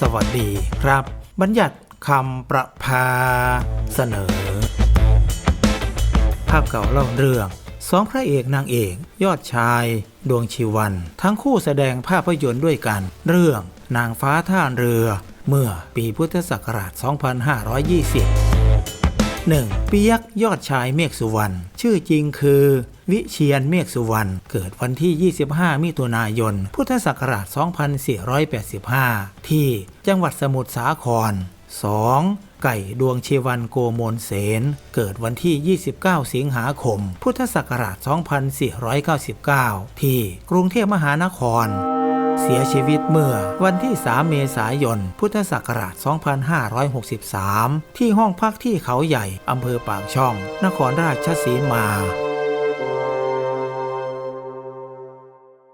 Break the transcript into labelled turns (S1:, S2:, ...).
S1: สวัสดีครับ บัญญัติคำประพาเสนอ ภาพเก่าเล่าเรื่องสองพระเอกนางเอกยอดชาย ดวงชีวัน ทั้งคู่แสดงภาพยนตร์ด้วยกัน เรื่องนางฟ้าท่าเรือ เมื่อปีพุทธศักราช 2520 1. ปิยักยอดชายเมฆสุวรรณชื่อจริงคือ วิเชียนเมฆสุวรรณเกิดวันที่ 25 มิถุนายน พุทธศักราช 2485 ที่จังหวัดสมุทรสาคร 2. ไก่ดวงเชวันโกโมลเสน เกิดวันที่ 29 สิงหาคม พุทธศักราช 2499 ที่กรุงเทพมหานคร เสียชีวิตเมื่อวันที่ 3 เมษายน พุทธศักราช 2563 ที่ห้องพักที่เขาใหญ่ อำเภอปากช่อง นครราชสีมา